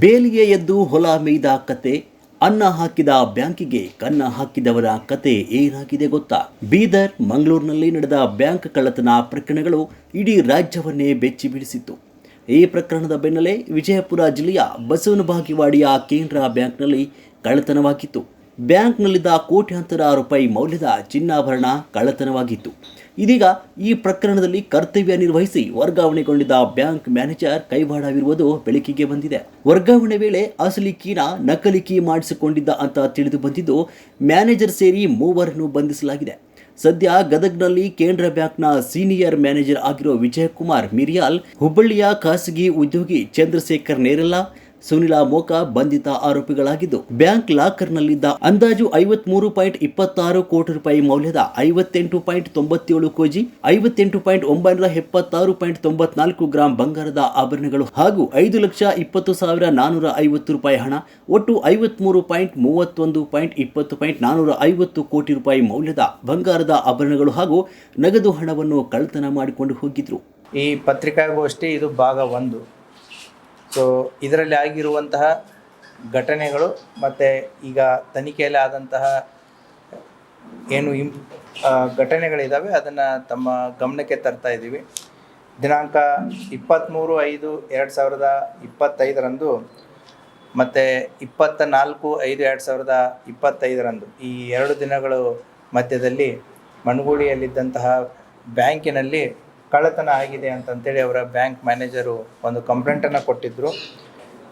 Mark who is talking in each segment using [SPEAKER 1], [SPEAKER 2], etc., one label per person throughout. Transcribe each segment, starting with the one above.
[SPEAKER 1] ಬೇಲಿಗೆ ಎದ್ದು ಹೊಲ ಮೇಯ್ದ ಕತೆ, ಅನ್ನ ಹಾಕಿದ ಬ್ಯಾಂಕಿಗೆ ಕನ್ನ ಹಾಕಿದವರ ಕತೆ ಏನಾಗಿದೆ ಗೊತ್ತಾ? ಬೀದರ್ ಮಂಗಳೂರಿನಲ್ಲಿ ನಡೆದ ಬ್ಯಾಂಕ್ ಕಳ್ಳತನ ಪ್ರಕರಣಗಳು ಇಡೀ ರಾಜ್ಯವನ್ನೇ ಬೆಚ್ಚಿ ಬಿಡಿಸಿತ್ತು ಈ ಪ್ರಕರಣದ ಬೆನ್ನಲ್ಲೇ ವಿಜಯಪುರ ಜಿಲ್ಲೆಯ ಬಸವನ ಬಾಗಿವಾಡಿಯ ಕೇಂದ್ರ ಬ್ಯಾಂಕ್ನಲ್ಲಿ ಕಳ್ಳತನವಾಗಿತ್ತು. ಬ್ಯಾಂಕ್ನಲ್ಲಿದ್ದ ಕೋಟ್ಯಾಂತರ ರೂಪಾಯಿ ಮೌಲ್ಯದ ಚಿನ್ನಾಭರಣ ಕಳ್ಳತನವಾಗಿತ್ತು. ಇದೀಗ ಈ ಪ್ರಕರಣದಲ್ಲಿ ಕರ್ತವ್ಯ ನಿರ್ವಹಿಸಿ ವರ್ಗಾವಣೆಗೊಂಡಿದ್ದ ಬ್ಯಾಂಕ್ ಮ್ಯಾನೇಜರ್ ಕೈವಾಡವಿರುವುದು ಬೆಳಕಿಗೆ ಬಂದಿದೆ. ವರ್ಗಾವಣೆ ವೇಳೆ ಅಸಲಿ ಕೀನ ನಕಲಿ ಕೀ ಮಾಡಿಸಿಕೊಂಡಿದ್ದ ಅಂತ ತಿಳಿದು ಬಂದಿದ್ದು ಮ್ಯಾನೇಜರ್ ಸೇರಿ ಮೂವರನ್ನು ಬಂಧಿಸಲಾಗಿದೆ. ಸದ್ಯ ಗದಗ್ನಲ್ಲಿ ಕೇಂದ್ರ ಬ್ಯಾಂಕ್ನ ಸೀನಿಯರ್ ಮ್ಯಾನೇಜರ್ ಆಗಿರೋ ವಿಜಯಕುಮಾರ್ ಮಿರಿಯಾಲ್ ಹುಬ್ಬಳ್ಳಿಯ ಖಾಸಗಿ ಉದ್ಯೋಗಿ ಚಂದ್ರಶೇಖರ್ ನೇರಲ್ಲ ಸುನಿಲ ಮೋಕ ಬಂಧಿತ ಆರೋಪಿಗಳಾಗಿದ್ದು, ಬ್ಯಾಂಕ್ ಲಾಕರ್ನಲ್ಲಿದ್ದ ಅಂದಾಜು ಐವತ್ಮೂರು ಪಾಯಿಂಟ್ ಇಪ್ಪತ್ತಾರು ಕೋಟಿ ರೂಪಾಯಿ ಮೌಲ್ಯದ ಐವತ್ತೆಂಟು ಪಾಯಿಂಟ್ ತೊಂಬತ್ತೇಳು ಕೋಜಿ, ಐವತ್ತೆಂಟು ಪಾಯಿಂಟ್ ಒಂಬೈನೂರ ಎಪ್ಪತ್ತಾರು ಪಾಯಿಂಟ್ ತೊಂಬತ್ನಾಲ್ಕು ಗ್ರಾಂ ಬಂಗಾರದ ಆಭರಣಗಳು ಹಾಗೂ ಐದು ಲಕ್ಷ ಇಪ್ಪತ್ತು ಸಾವಿರ ನಾನೂರ ಐವತ್ತು ರೂಪಾಯಿ ಹಣ, ಒಟ್ಟು ಐವತ್ಮೂರು ಪಾಯಿಂಟ್ ಮೂವತ್ತೊಂದು ಪಾಯಿಂಟ್ ಇಪ್ಪತ್ತು ಪಾಯಿಂಟ್ ನಾನೂರ ಐವತ್ತು ಕೋಟಿ ರೂಪಾಯಿ ಮೌಲ್ಯದ ಬಂಗಾರದ ಆಭರಣಗಳು ಹಾಗೂ ನಗದು ಹಣವನ್ನು ಕಳ್ಳತನ ಮಾಡಿಕೊಂಡು ಹೋಗಿದ್ರು.
[SPEAKER 2] ಈ ಪತ್ರಿಕಾಗೋಷ್ಠಿ ಇದು ಭಾಗ ಒಂದು. ಸೊ ಇದರಲ್ಲಿ ಆಗಿರುವಂತಹ ಘಟನೆಗಳು ಮತ್ತು ಈಗ ತನಿಖೆಯಲ್ಲಿ ಆದಂತಹ ಏನು ಇಂಪ್ ಘಟನೆಗಳಿದ್ದಾವೆ ಅದನ್ನು ತಮ್ಮ ಗಮನಕ್ಕೆ ತರ್ತಾ ಇದ್ದೀವಿ. ದಿನಾಂಕ ಇಪ್ಪತ್ತ್ಮೂರು ಐದು ಎರಡು ಸಾವಿರದ ಇಪ್ಪತ್ತೈದರಂದು ಮತ್ತು ಇಪ್ಪತ್ತ ನಾಲ್ಕು ಐದು ಎರಡು ಸಾವಿರದ ಇಪ್ಪತ್ತೈದರಂದು ಈ ಎರಡು ದಿನಗಳು ಮಧ್ಯದಲ್ಲಿ ಮಣಗೂಳಿಯಲ್ಲಿದ್ದಂತಹ ಬ್ಯಾಂಕಿನಲ್ಲಿ ಕಳ್ಳತನ ಆಗಿದೆ ಅಂತಂತೇಳಿ ಅವರ ಬ್ಯಾಂಕ್ ಮ್ಯಾನೇಜರು ಒಂದು ಕಂಪ್ಲೇಂಟನ್ನು ಕೊಟ್ಟಿದ್ದರು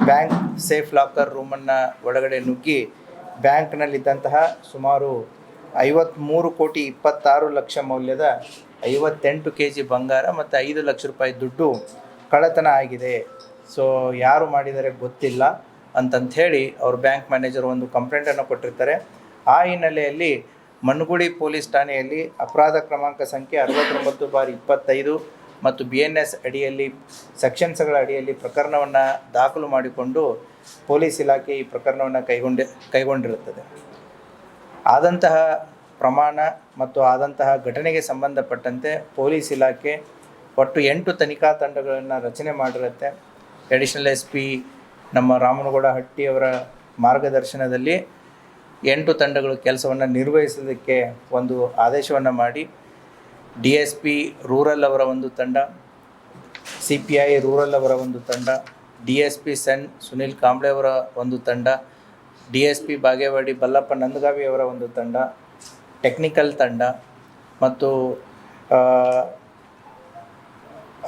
[SPEAKER 2] ಬ್ಯಾಂಕ್ ಸೇಫ್ ಲಾಕರ್ ರೂಮನ್ನು ಒಳಗಡೆ ನುಗ್ಗಿ ಬ್ಯಾಂಕ್ನಲ್ಲಿದ್ದಂತಹ ಸುಮಾರು ಐವತ್ತ್ಮೂರು ಕೋಟಿ ಇಪ್ಪತ್ತಾರು ಲಕ್ಷ ಮೌಲ್ಯದ ಐವತ್ತೆಂಟು ಕೆ ಜಿ ಬಂಗಾರ ಮತ್ತು ಐದು ಲಕ್ಷ ರೂಪಾಯಿ ದುಡ್ಡು ಕಳ್ಳತನ ಆಗಿದೆ. ಸೊ ಯಾರು ಮಾಡಿದರೆ ಗೊತ್ತಿಲ್ಲ ಅಂತಂಥೇಳಿ ಅವ್ರ ಬ್ಯಾಂಕ್ ಮ್ಯಾನೇಜರ್ ಒಂದು ಕಂಪ್ಲೇಂಟನ್ನು ಕೊಟ್ಟಿರ್ತಾರೆ. ಆ ಹಿನ್ನೆಲೆಯಲ್ಲಿ ಮಣ್ಣುಗುಡಿ ಪೊಲೀಸ್ ಠಾಣೆಯಲ್ಲಿ ಅಪರಾಧ ಕ್ರಮಾಂಕ ಸಂಖ್ಯೆ ಅರವತ್ತೊಂಬತ್ತು ಬಾರಿ ಇಪ್ಪತ್ತೈದು ಮತ್ತು ಬಿ ಎನ್ ಎಸ್ ಅಡಿಯಲ್ಲಿ ಸೆಕ್ಷನ್ಸ್ಗಳ ಅಡಿಯಲ್ಲಿ ಪ್ರಕರಣವನ್ನು ದಾಖಲು ಮಾಡಿಕೊಂಡು ಪೊಲೀಸ್ ಇಲಾಖೆ ಈ ಪ್ರಕರಣವನ್ನು ಕೈಗೊಂಡಿ, ಕೈಗೊಂಡಿರುತ್ತದೆ. ಆದಂತಹ ಪ್ರಮಾಣ ಮತ್ತು ಆದಂತಹ ಘಟನೆಗೆ ಸಂಬಂಧಪಟ್ಟಂತೆ ಪೊಲೀಸ್ ಇಲಾಖೆ ಒಟ್ಟು ಎಂಟು ತನಿಖಾ ತಂಡಗಳನ್ನು ರಚನೆ ಮಾಡಿರುತ್ತೆ. ಅಡಿಷನಲ್ ಎಸ್ ಪಿ ನಮ್ಮ ರಾಮನಗೌಡ ಹಟ್ಟಿಯವರ ಮಾರ್ಗದರ್ಶನದಲ್ಲಿ ಎಂಟು ತಂಡಗಳು ಕೆಲಸವನ್ನು ನಿರ್ವಹಿಸೋದಕ್ಕೆ ಒಂದು ಆದೇಶವನ್ನು ಮಾಡಿ. ಡಿ ಎಸ್ ಪಿ ರೂರಲ್ ಅವರ ಒಂದು ತಂಡ, ಸಿ ಪಿ ಐ ರೂರಲ್ ಅವರ ಒಂದು ತಂಡ, ಡಿ ಎಸ್ ಪಿ ಸನ್ ಸುನಿಲ್ ಕಾಂಬ್ಳೆ ಅವರ ಒಂದು ತಂಡ, D S P Bagewadi Ballappa Nandagavi ಅವರ ಒಂದು ತಂಡ, ಟೆಕ್ನಿಕಲ್ ತಂಡ ಮತ್ತು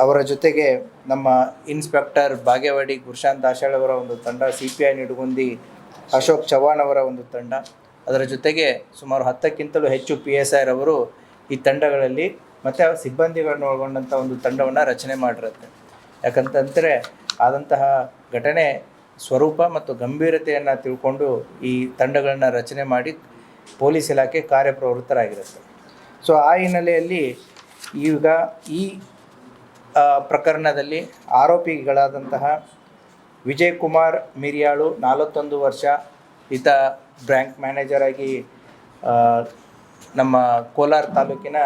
[SPEAKER 2] ಅವರ ಜೊತೆಗೆ ನಮ್ಮ ಇನ್ಸ್ಪೆಕ್ಟರ್ ಬಾಗೇವಾಡಿ ಗುರುಶಾಂತ್ ಆಶಾಳ್ ಅವರ ಒಂದು ತಂಡ, C P I Nidugundi Ashok Chavan ಅವರ ಒಂದು ತಂಡ. ಅದರ ಜೊತೆಗೆ ಸುಮಾರು ಹತ್ತಕ್ಕಿಂತಲೂ ಹೆಚ್ಚು ಪಿ ಎಸ್ ಐರವರು ಈ ತಂಡಗಳಲ್ಲಿ ಮತ್ತು ಸಿಬ್ಬಂದಿಗಳನ್ನು ಒಳಗೊಂಡಂಥ ಒಂದು ತಂಡವನ್ನು ರಚನೆ ಮಾಡಿರುತ್ತೆ. ಯಾಕಂತಂದರೆ ಆದಂತಹ ಘಟನೆ ಸ್ವರೂಪ ಮತ್ತು ಗಂಭೀರತೆಯನ್ನು ತಿಳ್ಕೊಂಡು ಈ ತಂಡಗಳನ್ನು ರಚನೆ ಮಾಡಿ ಪೊಲೀಸ್ ಇಲಾಖೆ ಕಾರ್ಯಪ್ರವೃತ್ತರಾಗಿರುತ್ತೆ. ಸೊ ಆ ಹಿನ್ನೆಲೆಯಲ್ಲಿ ಈಗ ಈ ಪ್ರಕರಣದಲ್ಲಿ ಆರೋಪಿಗಳಾದಂತಹ ವಿಜಯ್ ಕುಮಾರ್ ಮಿರಿಯಾಳು ನಲವತ್ತೊಂದು ವರ್ಷ. ಈತ ಬ್ಯಾಂಕ್ ಮ್ಯಾನೇಜರ್ ಆಗಿ ನಮ್ಮ ಕೋಲಾರ ತಾಲೂಕಿನ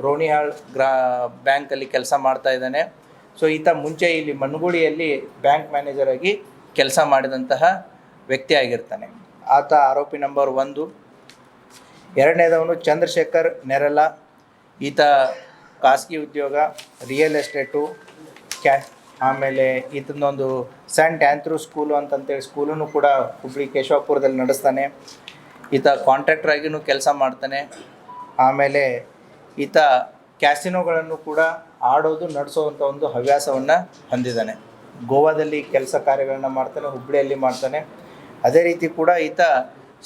[SPEAKER 2] ರೋಣಿಹಾಳ್ ಗ್ರಾ, ಬ್ಯಾಂಕಲ್ಲಿ ಕೆಲಸ ಮಾಡ್ತಾ ಇದ್ದಾನೆ. ಸೊ, ಈತ ಮುಂಚೆ ಇಲ್ಲಿ ಮಣ್ಗುಳಿಯಲ್ಲಿ ಬ್ಯಾಂಕ್ ಮ್ಯಾನೇಜರ್ ಆಗಿ ಕೆಲಸ ಮಾಡಿದಂತಹ ವ್ಯಕ್ತಿ ಆಗಿರ್ತಾನೆ. ಆತ ಆರೋಪಿ ನಂಬರ್ ಒಂದು. ಎರಡನೇದವನು ಚಂದ್ರಶೇಖರ್ ನೆರಲ. ಈತ ಖಾಸಗಿ ಉದ್ಯೋಗ, ರಿಯಲ್ ಎಸ್ಟೇಟು, ಕ್ಯಾ ಆಮೇಲೆ ಈತನೊಂದು ಸೆಂಟ್ ಆ್ಯಂಥ್ರೂ ಸ್ಕೂಲು ಅಂತಂತೇಳಿ ಸ್ಕೂಲನ್ನು ಕೂಡ ಹುಬ್ಳಿ ಕೇಶವಪುರದಲ್ಲಿ ನಡೆಸ್ತಾನೆ. ಈತ ಕಾಂಟ್ರಾಕ್ಟರ್ ಆಗಿನೂ ಕೆಲಸ ಮಾಡ್ತಾನೆ. ಆಮೇಲೆ ಈತ ಕ್ಯಾಸಿನೋಗಳನ್ನು ಕೂಡ ಆಡೋದು ನಡೆಸೋವಂಥ ಒಂದು ಹವ್ಯಾಸವನ್ನು ಹೊಂದಿದ್ದಾನೆ ಗೋವಾದಲ್ಲಿ ಕೆಲಸ ಕಾರ್ಯಗಳನ್ನು ಮಾಡ್ತಾನೆ ಹುಬ್ಬಳ್ಳಿಯಲ್ಲಿ ಮಾಡ್ತಾನೆ. ಅದೇ ರೀತಿ ಕೂಡ ಈತ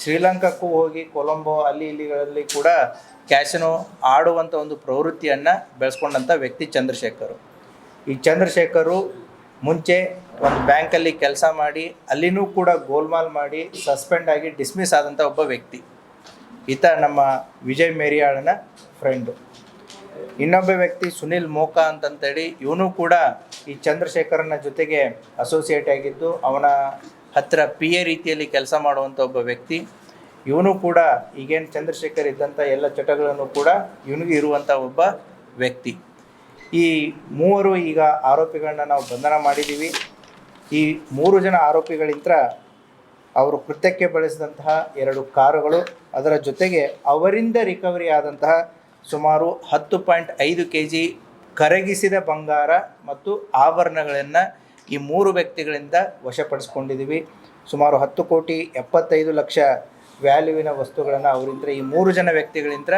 [SPEAKER 2] ಶ್ರೀಲಂಕಾಕ್ಕೂ ಹೋಗಿ ಕೊಲಂಬೋ, ಅಲ್ಲಿ ಇಲ್ಲಿಗಳಲ್ಲಿ ಕೂಡ ಕ್ಯಾಸಿನೋ ಆಡುವಂಥ ಒಂದು ಪ್ರವೃತ್ತಿಯನ್ನು ಬೆಳೆಸ್ಕೊಂಡಂಥ ವ್ಯಕ್ತಿ ಚಂದ್ರಶೇಖರು. ಈ ಚಂದ್ರಶೇಖರು ಮುಂಚೆ ಒಂದು ಬ್ಯಾಂಕಲ್ಲಿ ಕೆಲಸ ಮಾಡಿ, ಅಲ್ಲಿನೂ ಕೂಡ ಗೋಲ್ಮಾಲ್ ಮಾಡಿ, ಸಸ್ಪೆಂಡ್ ಆಗಿ ಡಿಸ್ಮಿಸ್ ಆದಂಥ ಒಬ್ಬ ವ್ಯಕ್ತಿ. ಈತ ನಮ್ಮ ವಿಜಯ್ ಮೇರಿಯಾಳನ ಫ್ರೆಂಡು. ಇನ್ನೊಬ್ಬ ವ್ಯಕ್ತಿ ಸುನಿಲ್ ಮೋಕಾ ಅಂತಂತೇಳಿ, ಇವನು ಕೂಡ ಈ ಚಂದ್ರಶೇಖರನ ಜೊತೆಗೆ ಅಸೋಸಿಯೇಟ್ ಆಗಿದ್ದು, ಅವನ ಹತ್ತಿರ ಪಿ ಎ ರೀತಿಯಲ್ಲಿ ಕೆಲಸ ಮಾಡುವಂಥ ಒಬ್ಬ ವ್ಯಕ್ತಿ. ಇವನು ಕೂಡ ಈಗೇನು ಚಂದ್ರಶೇಖರ್ ಇದ್ದಂಥ ಎಲ್ಲ ಚಟಗಳನ್ನು ಕೂಡ ಇವನಿಗೆ ಇರುವಂಥ ಒಬ್ಬ ವ್ಯಕ್ತಿ. ಈ ಮೂವರು ಈಗ ಆರೋಪಿಗಳನ್ನ ನಾವು ಬಂಧನ ಮಾಡಿದ್ದೀವಿ. ಈ ಮೂರು ಜನ ಆರೋಪಿಗಳಿಂದ ಅವರು ಕೃತ್ಯಕ್ಕೆ ಬಳಸಿದಂತಹ ಎರಡು ಕಾರುಗಳು, ಅದರ ಜೊತೆಗೆ ಅವರಿಂದ ರಿಕವರಿ ಆದಂತಹ ಸುಮಾರು ಹತ್ತು ಪಾಯಿಂಟ್ ಐದು ಕೆ ಜಿ ಕರಗಿಸಿದ ಬಂಗಾರ ಮತ್ತು ಆಭರಣಗಳನ್ನು ಈ ಮೂರು ವ್ಯಕ್ತಿಗಳಿಂದ ವಶಪಡಿಸ್ಕೊಂಡಿದ್ದೀವಿ. ಸುಮಾರು ಹತ್ತು ಕೋಟಿ ಎಪ್ಪತ್ತೈದು ಲಕ್ಷ ವ್ಯಾಲ್ಯೂವಿನ ವಸ್ತುಗಳನ್ನು ಅವರಿಂದ ಈ ಮೂರು ಜನ ವ್ಯಕ್ತಿಗಳಿಂದ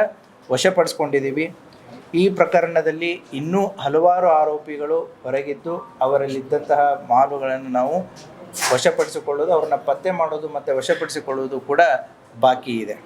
[SPEAKER 2] ವಶಪಡಿಸ್ಕೊಂಡಿದ್ದೀವಿ. ಈ ಪ್ರಕರಣದಲ್ಲಿ ಇನ್ನೂ ಹಲವಾರು ಆರೋಪಿಗಳು ಹೊರಗಿದ್ದು ಅವರಲ್ಲಿದ್ದಂತಹ ಮಾಲುಗಳನ್ನು ನಾವು ವಶಪಡಿಸಿಕೊಳ್ಳೋದು, ಅವ್ರನ್ನ ಪತ್ತೆ ಮಾಡೋದು ಮತ್ತು ವಶಪಡಿಸಿಕೊಳ್ಳುವುದು ಕೂಡ ಬಾಕಿ ಇದೆ.